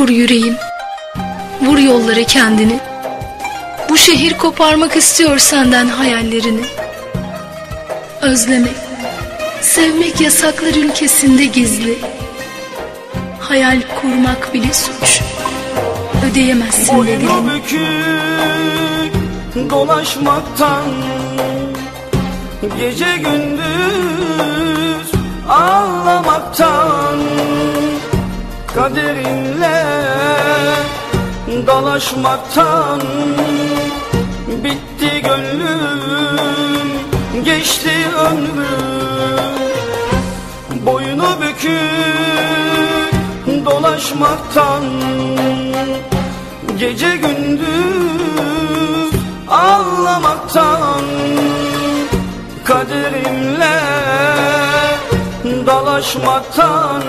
Vur yüreğim, vur yolları kendini. Bu şehir koparmak istiyor senden hayallerini. Özlemek, sevmek yasaklar ülkesinde gizli. Hayal kurmak bile suç. Ödeyemezsin bedelini. Boynu bükük dolaşmaktan Gece gündüz ağlamaktan Kaderinle dalaşmaktan Bitti gönlüm geçti ömrüm. Boynu bükük dolaşmaktan Gece gündüz ağlamaktan Kaderimle dalaşmaktan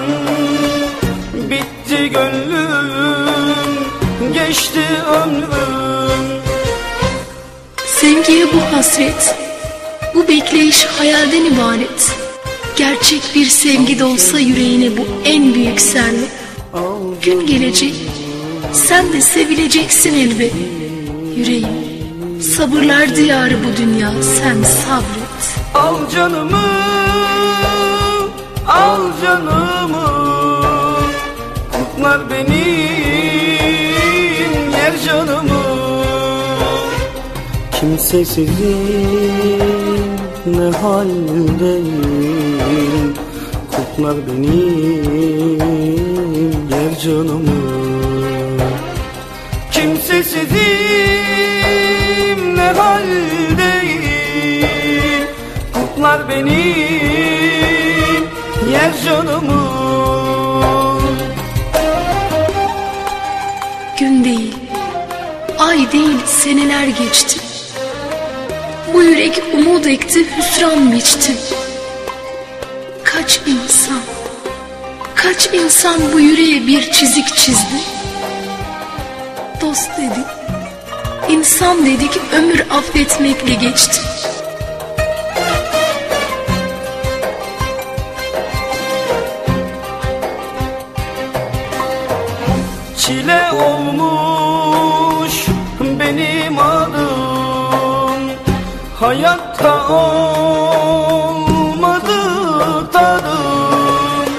Bitti gönlüm geçti ömrüm Sevgiye bu hasret, bu bekleyiş hayalden ibaret. Gerçek bir sevgi de olsa yüreğine bu en büyük servet. Gün gelecek, sen de sevileceksin elbet. Yüreğim, sabırlar diyarı bu dünya, sen sabret. Al canımı, Kimsesizim ne haldeyim? Kutlar benim yer canımı Kimsesizim ne haldeyim? Kutlar benim yer canımı Gün değil, ay değil seneler geçti. Bu yürek umut ekti, hüsran biçti. Kaç insan, kaç insan bu yüreğe bir çizik çizdi. Dost dedik, insan dedik ömür affetmekle geçti. Çile olmuş benim adım Hayatta olmadı tadım.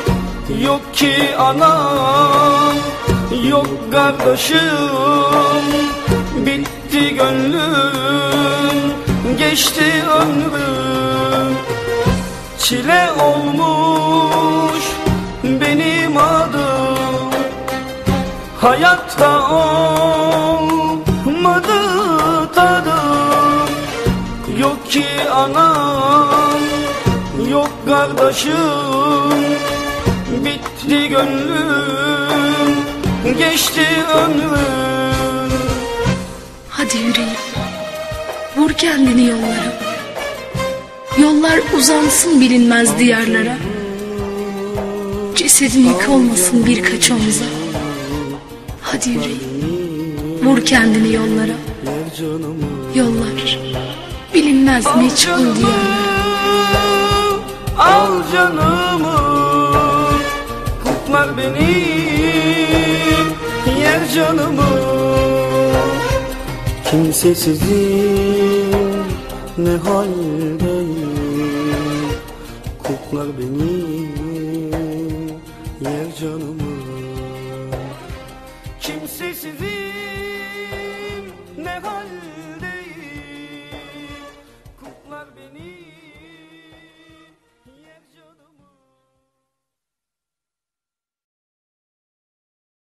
Yok ki anam, yok kardeşim. Bitti gönlüm, geçti ömrüm. Çile olmuş benim adım. Hayatta olmadı anam, yok kardeşim Bitti gönlüm, geçti ömrüm Hadi yüreğim, vur kendini yollara. Yollar uzansın bilinmez diyarlara. Cesedin yük olmasın birkaç omza. Hadi yüreğim, vur kendini yollara. Yollar bilinmez meçhul diyarlara. Al canımı Kutlar benim Yer canımı. Kimsesizim Ne haldeyim? Kutlar benim Yer canımı. Kimse